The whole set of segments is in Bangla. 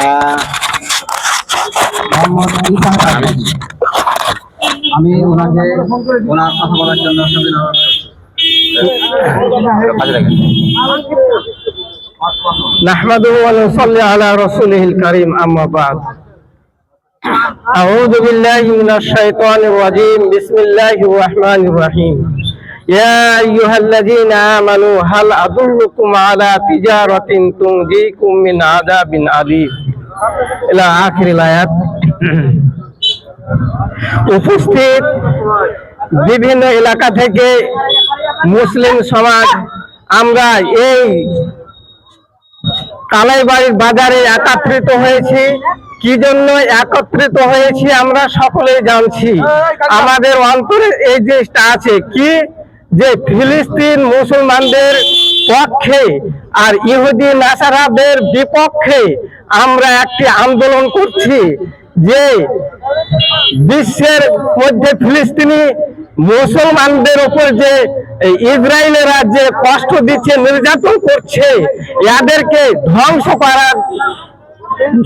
আহ, মোহাম্মদ ইসা আহমেদ। আমি ওনাকে ওনার কথা বলার জন্য সুবিধা نحمده ونصلي على رسوله الكريم أما بعد أعوذ بالله من الشيطان الرجيم بسم الله الرحمن الرحيم يا أيها الذين آمنوا هل أدلكم على تجارة تنجيكم من عذاب أليم إلى آخر الآيات উপস্থিত বিভিন্ন এলাকা থেকে মুসলিম সমাজ আমরা এই কালাইবাড়ির বাজারে একত্রিত হয়েছি কি জন্য একত্রিত হয়েছি আমরা সকলেই জানছি আমাদের অন্তরে এই জিনিসটা আছে কি যে ফিলিস্তিন মুসলমানদের পক্ষে আর ইহুদি নাসারাদের বিপক্ষে আমরা একটি আন্দোলন করছি যে বিশ্বের মধ্যে ফিলিস্তিনি মুসলমানদের উপর যে ইসরায়েলেরা যে কষ্ট দিচ্ছে, নির্যাতন করছে, এদেরকে ধ্বংস করার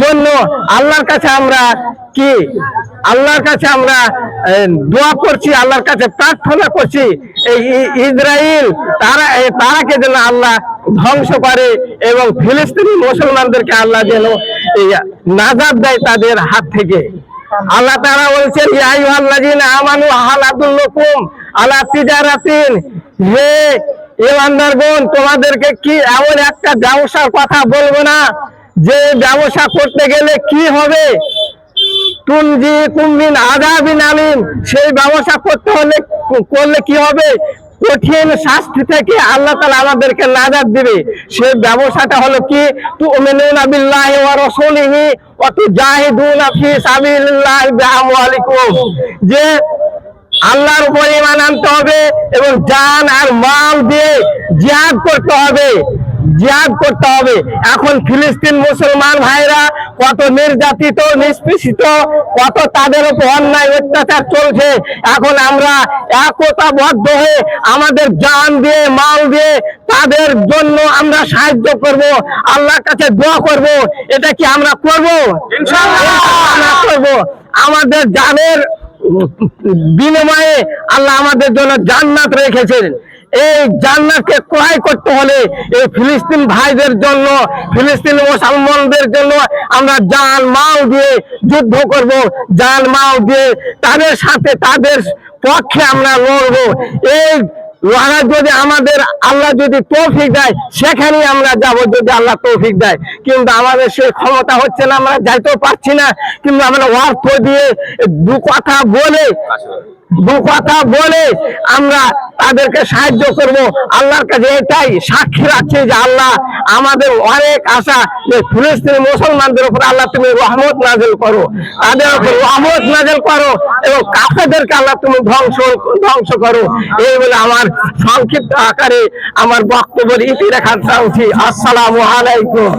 জন্য আল্লাহর কাছে আমরা কি? আল্লাহর কাছে আমরা দোয়া করছি, আল্লাহর কাছে প্রার্থনা করছি, এই ইসরায়েল তারা তারাকে যেন আল্লাহ ধ্বংস করে এবং ফিলিস্তিনি মুসলমানদেরকে আল্লাহ যেন নাজাদ দেয় তাদের হাত থেকে। আল্লাহ তারা বলছেন আমানু হালাদুল্লাকুম আলা তিজারাতিন। হে ইমানদারগণ, তোমাদেরকে কি এমন একটা ব্যবসার কথা বলব না? যে ব্যবসা করতে গেলে কি হবে? তুনজি কুমিন আদাবিন আলিম। সেই ব্যবসা করতে হলে করলে কি হবে? কঠিন শাস্তি থেকে আল্লাহ তালা আমাদেরকে নাজাদ দিবে। সেই ব্যবসাটা হলো কি? তুমিনুনা বিল্লাহি ওয়া রাসূলিহি ওয়া তুজাহিদুনা ফি সাবিলিল্লাহি বিআমওয়ালিকুম। যে আল্লাহর উপর ইমান আনতে হবে এবং জান আর মাল দিয়ে জিহাদ করতে হবে। জিহাদ করতে হবে। এখন ফিলিস্তিন মুসলমান ভাইরা কত নির্যাতিত নিষ্পেষিত কত তাদের উপর অন্যায় অত্যাচার চলছে। এখন আমরা একতাবদ্ধ হয়ে আমাদের জান দিয়ে মাল দিয়ে তাদের জন্য আমরা সাহায্য করব আল্লাহর কাছে দোয়া করব। এটা কি আমরা করব? ইনশাআল্লাহ। করব? আমাদের জানের বিনিময়ে আল্লাহ আমাদের জন্য জান্নাত রেখেছেন। এই জান্নাতকে ক্রয় করতে হলে এই ফিলিস্তিন ভাইদের জন্য, ফিলিস্তিন মুসলমানদের জন্য আমরা জান, মাল দিয়ে যুদ্ধ করব। জান, মাল দিয়ে তাদের সাথে তাদের পক্ষে আমরা লড়বো। এই লড়া যদি আমাদের আল্লাহ যদি তৌফিক দেয়, সেখানে আমরা যাব যদি আল্লাহ তৌফিক দেয়। কিন্তু আমাদের সে ক্ষমতা হচ্ছে না, আমরা যাইতেও পারছি না। কিন্তু আমরা অর্থ দিয়ে দু কথা বলে, দু কথা বলে আমরা তাদেরকে সাহায্য করব। আল্লাহর কাছে এটাই সাক্ষী রাখছি যে আল্লাহ আমাদের অনেক আশা যে ফিলিস্তিনি মুসলমানদের উপর আল্লাহ তুমি রহমত নাজেল করো। তাদের উপর রহমত নাজেল করো এবং কাফেদেরকে আল্লাহ তুমি ধ্বংস ধ্বংস করো। এই বলে আমার সংক্ষিপ্ত আকারে আমার বক্তব্যের ইতি রেখা চাচ্ছি। আসসালামু আলাইকুম।